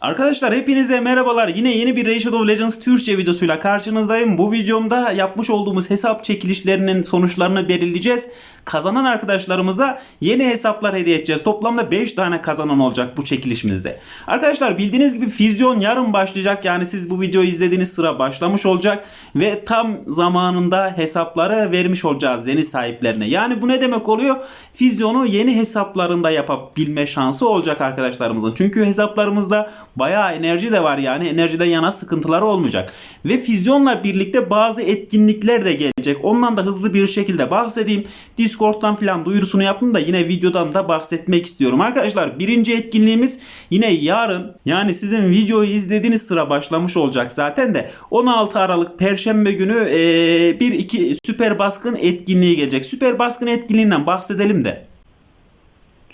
Arkadaşlar hepinize merhabalar. Yine yeni bir Rage of Legends Türkçe videosuyla karşınızdayım. Bu videomda yapmış olduğumuz hesap çekilişlerinin sonuçlarını belirleyeceğiz. Kazanan arkadaşlarımıza yeni hesaplar hediye edeceğiz. Toplamda 5 tane kazanan olacak bu çekilişimizde. Arkadaşlar bildiğiniz gibi füzyon yarın başlayacak. Yani siz bu videoyu izlediğiniz sıra başlamış olacak. Ve tam zamanında hesapları vermiş olacağız yeni sahiplerine. Yani bu ne demek oluyor? Füzyonu yeni hesaplarında yapabilme şansı olacak arkadaşlarımızın. Çünkü hesaplarımızda bayağı enerji de var yani enerjiden yana sıkıntıları olmayacak. Ve füzyonla birlikte bazı etkinlikler de gelecek. Ondan da hızlı bir şekilde bahsedeyim. Discord'dan falan duyurusunu yaptım da yine videodan da bahsetmek istiyorum. Arkadaşlar birinci etkinliğimiz yine yarın yani sizin videoyu izlediğiniz sıra başlamış olacak zaten de 16 Aralık Perşembe günü eee, bir iki süper baskın etkinliği gelecek. Süper baskın etkinliğinden bahsedelim de.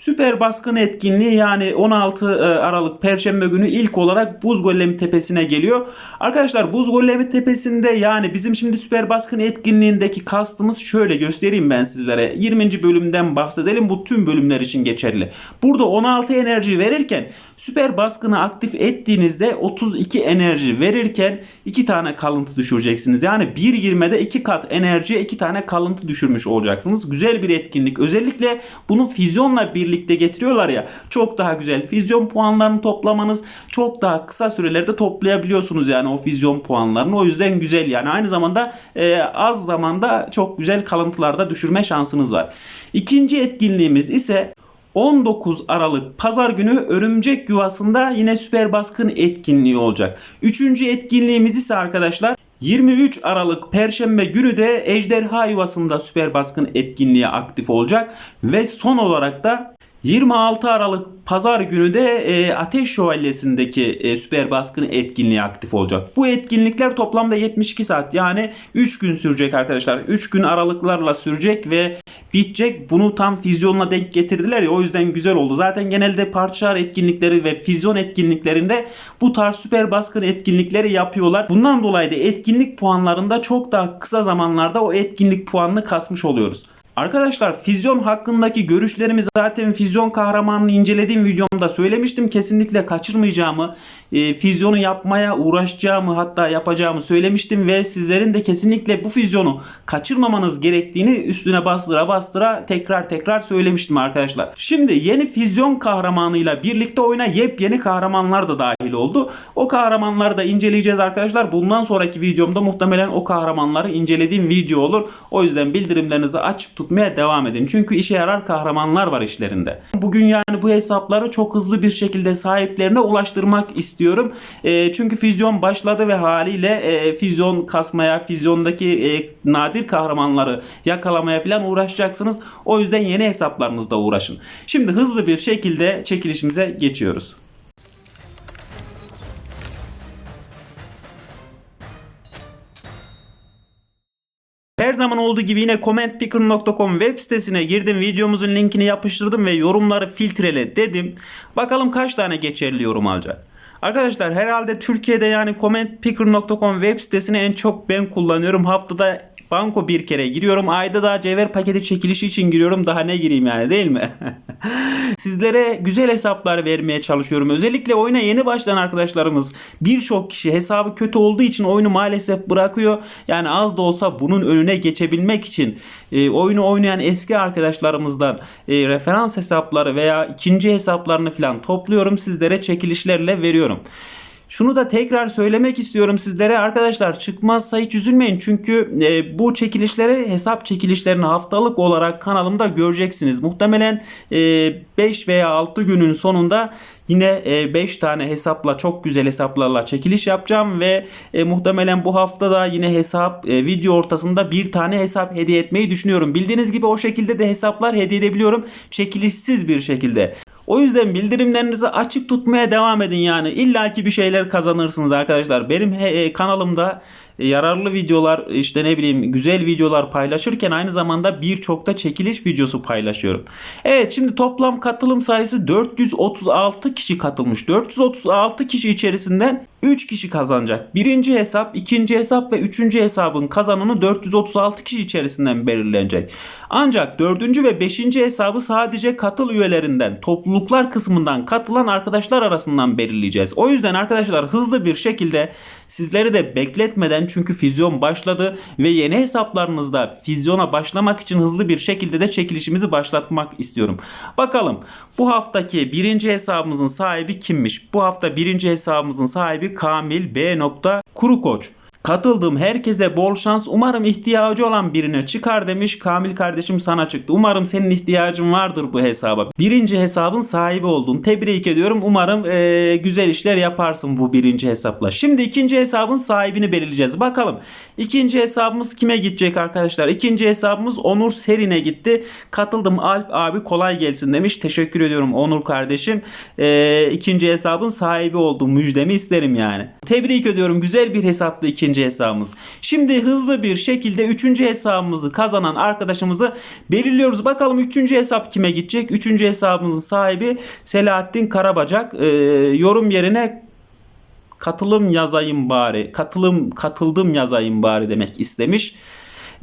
Süper baskın etkinliği yani 16 e, Aralık Perşembe günü ilk olarak Buz Golemi Tepesi'ne geliyor. Arkadaşlar Buz Golemi Tepesi'nde yani bizim şimdi süper baskın etkinliğindeki kastımız şöyle göstereyim ben sizlere. 20. bölümden bahsedelim bu tüm bölümler için geçerli. Burada 16 enerji verirken süper baskını aktif ettiğinizde 32 enerji verirken 2 tane kalıntı düşüreceksiniz. Yani 1.20'de 2 kat enerjiye 2 tane kalıntı düşürmüş olacaksınız. Güzel bir etkinlik. Özellikle bunu füzyonla birlikte getiriyorlar ya çok daha güzel. Füzyon puanlarını toplamanız çok daha kısa sürelerde toplayabiliyorsunuz yani o füzyon puanlarını. O yüzden güzel yani. Aynı zamanda e, az zamanda çok güzel kalıntılarda düşürme şansınız var. İkinci etkinliğimiz ise 19 Aralık Pazar günü Örümcek Yuvası'nda yine süper baskın etkinliği olacak. Üçüncü etkinliğimiz ise arkadaşlar 23 Aralık Perşembe günü de Ejderha Yuvası'nda süper baskın etkinliği aktif olacak. Ve son olarak da 26 Aralık Pazar günü de e, Ateş Şövalyesi'ndeki e, süper baskın etkinliği aktif olacak. Bu etkinlikler toplamda 72 saat yani 3 gün sürecek arkadaşlar. 3 gün aralıklarla sürecek ve bitecek. Bunu tam füzyonla denk getirdiler ya o yüzden güzel oldu. Zaten genelde parçalar etkinlikleri ve füzyon etkinliklerinde bu tarz süper baskın etkinlikleri yapıyorlar. Bundan dolayı da etkinlik puanlarında çok daha kısa zamanlarda o etkinlik puanını kasmış oluyoruz. Arkadaşlar füzyon hakkındaki görüşlerimi zaten füzyon kahramanını incelediğim videomda söylemiştim. Kesinlikle kaçırmayacağımı, e, füzyonu yapmaya uğraşacağımı hatta yapacağımı söylemiştim ve sizlerin de kesinlikle bu füzyonu kaçırmamanız gerektiğini üstüne bastıra bastıra tekrar tekrar söylemiştim arkadaşlar. Şimdi yeni füzyon kahramanıyla birlikte oyuna yepyeni kahramanlar da dahil oldu. O kahramanları da inceleyeceğiz arkadaşlar. Bundan sonraki videomda muhtemelen o kahramanları incelediğim video olur. O yüzden bildirimlerinizi açık tutmaya devam edin. Çünkü işe yarar kahramanlar var işlerinde. Bugün yani bu hesapları çok hızlı bir şekilde sahiplerine ulaştırmak istiyorum. E, çünkü füzyon başladı ve haliyle e, füzyon kasmaya, füzyondaki e, nadir kahramanları yakalamaya falan uğraşacaksınız. O yüzden yeni hesaplarınızda uğraşın. Şimdi hızlı bir şekilde çekilişimize geçiyoruz. Her zaman olduğu gibi yine commentpicker.com web sitesine girdim. Videomuzun linkini yapıştırdım ve yorumları filtrele dedim. Bakalım kaç tane geçerli yorum alacak. Arkadaşlar herhalde Türkiye'de yani commentpicker.com web sitesini en çok ben kullanıyorum. Haftada banko bir kere giriyorum. Ayda da cevher paketi çekilişi için giriyorum. Daha ne gireyim yani değil mi? Sizlere güzel hesaplar vermeye çalışıyorum. Özellikle oyuna yeni başlayan arkadaşlarımız birçok kişi hesabı kötü olduğu için oyunu maalesef bırakıyor. Yani az da olsa bunun önüne geçebilmek için e, oyunu oynayan eski arkadaşlarımızdan e, referans hesapları veya ikinci hesaplarını falan topluyorum. Sizlere çekilişlerle veriyorum. Şunu da tekrar söylemek istiyorum sizlere arkadaşlar çıkmazsa hiç üzülmeyin çünkü e, bu çekilişleri hesap çekilişlerini haftalık olarak kanalımda göreceksiniz. Muhtemelen 5 veya 6 günün sonunda Yine 5 tane hesapla çok güzel hesaplarla çekiliş yapacağım ve e, muhtemelen bu hafta da yine hesap e, video ortasında bir tane hesap hediye etmeyi düşünüyorum. Bildiğiniz gibi o şekilde de hesaplar hediye edebiliyorum çekilişsiz bir şekilde. O yüzden bildirimlerinizi açık tutmaya devam edin yani. İlla ki bir şeyler kazanırsınız arkadaşlar. Benim e, kanalımda e, yararlı videolar işte ne bileyim güzel videolar paylaşırken aynı zamanda birçok da çekiliş videosu paylaşıyorum. Evet şimdi toplam katılım sayısı 436 kişi katılmış. 436 kişi içerisinden 3 kişi kazanacak. Birinci hesap, ikinci hesap ve üçüncü hesabın kazananı 436 kişi içerisinden belirlenecek. Ancak dördüncü ve beşinci hesabı sadece katıl üyelerinden, topluluk topluluklar kısmından katılan arkadaşlar arasından belirleyeceğiz. O yüzden arkadaşlar hızlı bir şekilde sizleri de bekletmeden çünkü füzyon başladı ve yeni hesaplarınızda füzyona başlamak için hızlı bir şekilde de çekilişimizi başlatmak istiyorum. Bakalım bu haftaki birinci hesabımızın sahibi kimmiş? Bu hafta birinci hesabımızın sahibi Kamil B. Kuru Koç. Katıldığım herkese bol şans. Umarım ihtiyacı olan birine çıkar demiş. Kamil kardeşim sana çıktı. Umarım senin ihtiyacın vardır bu hesaba. Birinci hesabın sahibi oldun. Tebrik ediyorum. Umarım eee, güzel işler yaparsın bu birinci hesapla. Şimdi ikinci hesabın sahibini belirleyeceğiz. Bakalım ikinci hesabımız kime gidecek arkadaşlar? İkinci hesabımız Onur Serin'e gitti. Katıldım Alp abi kolay gelsin demiş. Teşekkür ediyorum Onur kardeşim. Eee ikinci hesabın sahibi oldum. Müjdemi isterim yani. Tebrik ediyorum. Güzel bir hesaptı ikinci hesabımız. Şimdi hızlı bir şekilde üçüncü hesabımızı kazanan arkadaşımızı belirliyoruz. Bakalım üçüncü hesap kime gidecek? Üçüncü hesabımızın sahibi Selahattin Karabacak. Ee, yorum yerine katılım yazayım bari. Katılım katıldım yazayım bari demek istemiş.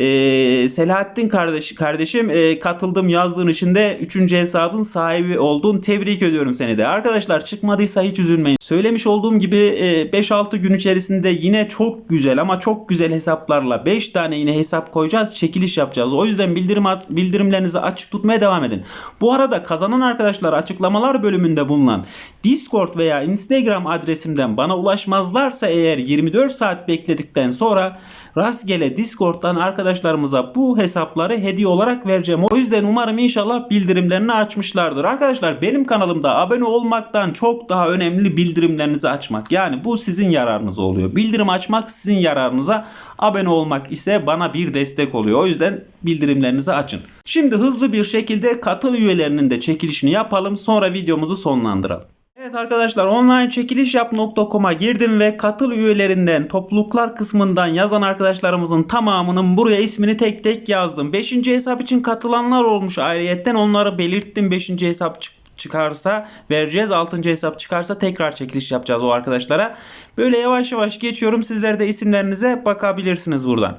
Ee, Selahattin kardeş kardeşim e, katıldım yazdığın için de 3. hesabın sahibi oldun. Tebrik ediyorum seni de. Arkadaşlar çıkmadıysa hiç üzülmeyin. Söylemiş olduğum gibi e, 5-6 gün içerisinde yine çok güzel ama çok güzel hesaplarla 5 tane yine hesap koyacağız. Çekiliş yapacağız. O yüzden bildirim bildirimlerinizi açık tutmaya devam edin. Bu arada kazanan arkadaşlar açıklamalar bölümünde bulunan Discord veya Instagram adresimden bana ulaşmazlarsa eğer 24 saat bekledikten sonra rastgele Discord'dan arkadaşlarımıza bu hesapları hediye olarak vereceğim. O yüzden umarım inşallah bildirimlerini açmışlardır. Arkadaşlar benim kanalımda abone olmaktan çok daha önemli bildirimlerinizi açmak. Yani bu sizin yararınıza oluyor. Bildirim açmak sizin yararınıza. Abone olmak ise bana bir destek oluyor. O yüzden bildirimlerinizi açın. Şimdi hızlı bir şekilde katıl üyelerinin de çekilişini yapalım. Sonra videomuzu sonlandıralım. Evet arkadaşlar online çekilişyap.com'a girdim ve katıl üyelerinden topluluklar kısmından yazan arkadaşlarımızın tamamının buraya ismini tek tek yazdım. 5. hesap için katılanlar olmuş ayrıyetten onları belirttim 5. hesap çık- çıkarsa vereceğiz. 6. hesap çıkarsa tekrar çekiliş yapacağız o arkadaşlara. Böyle yavaş yavaş geçiyorum. Sizler de isimlerinize bakabilirsiniz buradan.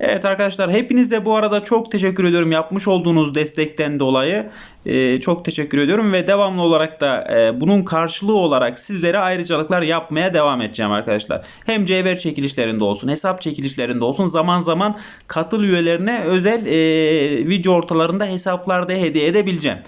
Evet arkadaşlar hepinize bu arada çok teşekkür ediyorum yapmış olduğunuz destekten dolayı. Ee, çok teşekkür ediyorum ve devamlı olarak da e, bunun karşılığı olarak sizlere ayrıcalıklar yapmaya devam edeceğim arkadaşlar. Hem cevher çekilişlerinde olsun, hesap çekilişlerinde olsun zaman zaman katıl üyelerine özel e, video ortalarında hesaplarda hediye edebileceğim.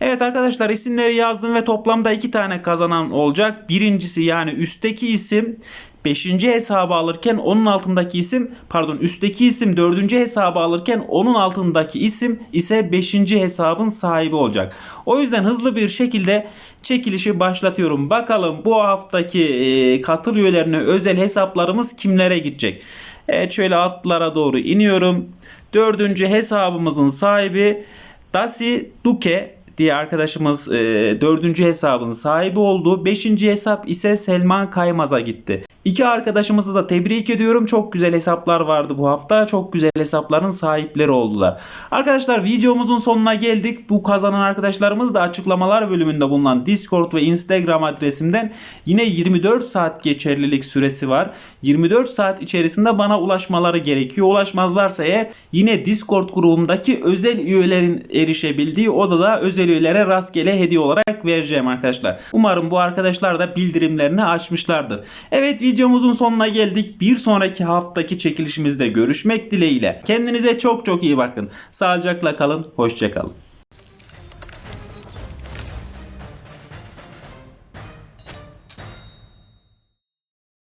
Evet arkadaşlar isimleri yazdım ve toplamda iki tane kazanan olacak. Birincisi yani üstteki isim 5. hesabı alırken onun altındaki isim pardon üstteki isim 4. hesabı alırken onun altındaki isim ise 5. hesabın sahibi olacak. O yüzden hızlı bir şekilde çekilişi başlatıyorum. Bakalım bu haftaki e, katıl üyelerine özel hesaplarımız kimlere gidecek? Evet şöyle altlara doğru iniyorum. Dördüncü hesabımızın sahibi Dasi Duke diye arkadaşımız e, dördüncü hesabın sahibi oldu. Beşinci hesap ise Selman Kaymaz'a gitti. İki arkadaşımızı da tebrik ediyorum. Çok güzel hesaplar vardı bu hafta. Çok güzel hesapların sahipleri oldular. Arkadaşlar videomuzun sonuna geldik. Bu kazanan arkadaşlarımız da açıklamalar bölümünde bulunan Discord ve Instagram adresimden yine 24 saat geçerlilik süresi var. 24 saat içerisinde bana ulaşmaları gerekiyor. Ulaşmazlarsa eğer yine Discord grubumdaki özel üyelerin erişebildiği odada özel üyelere rastgele hediye olarak vereceğim arkadaşlar. Umarım bu arkadaşlar da bildirimlerini açmışlardır. Evet videomuzun sonuna geldik. Bir sonraki haftaki çekilişimizde görüşmek dileğiyle. Kendinize çok çok iyi bakın. Sağlıcakla kalın. Hoşçakalın.